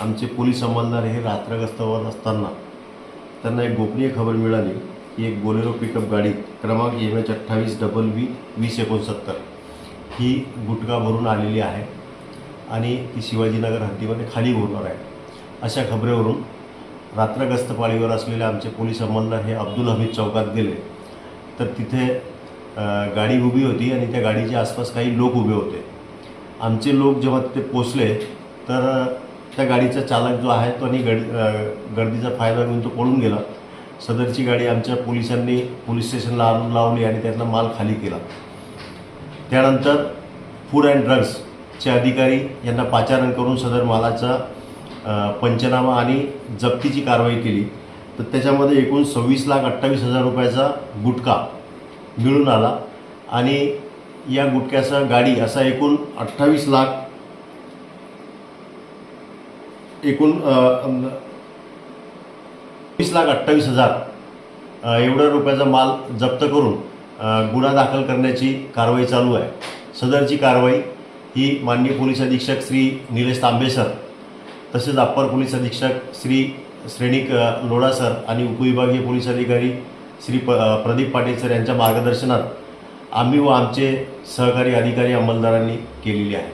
आमचे पोलीस अंमलदार हे रात्र गस्तावर असताना त्यांना एक गोपनीय खबर मिळाली की एक बोलेरो पिकअप गाडी क्रमांक एम एच अठ्ठावीस डबल वी वीस एकोणसत्तर ही गुटखा भरून आलेली आहे आणि ती शिवाजीनगर हद्दीमध्ये खाली होणार आहे. अशा खबरेवरून रात्र पाळीवर असलेले आमचे पोलीस अंमलदार हे अब्दुल हमीद चौकात गेले. तर तिथे गाडी उभी होती आणि त्या गाडीच्या आसपास काही लोक उभे होते. आमचे लोक जेव्हा तिथे पोचले तर त्या गाडीचा चालक जो आहे तो आणि गड गर्दीचा फायदा घेऊन तो पळून गेला. सदरची गाडी आमच्या पोलिसांनी पोलीस स्टेशनला आणून लावली आणि त्यातला माल खाली केला. त्यानंतर फूड अँड ड्रग्सचे अधिकारी यांना पाचारण करून सदर मालाचा पंचनामा आणि जप्तीची कारवाई केली. तर त्याच्यामध्ये एकूण सव्वीस लाख अठ्ठावीस हजार रुपयाचा गुटखा मिळून आला आणि या गुटख्याचा गाडी असा एकूण अठ्ठावीस लाख एकूण वीस लाख अठ्ठावीस हजार एवढ्या एवढा रुपयाचा माल जप्त करून गुन्हा दाखल करण्याची कारवाई चालू आहे. सदरची कारवाई ही माननीय पोलीस अधीक्षक श्री निलेश तांबे सर तसेच अप्पर पोलीस अधीक्षक श्री श्रेणिक लोडा लोढा सर आणि उपविभागीय पोलीस अधिकारी श्री प प्रदीप पाटील सर यांच्या मार्गदर्शनात आम्ही व आमचे सहकारी अधिकारी अंमलदारांनी केलेली आहे.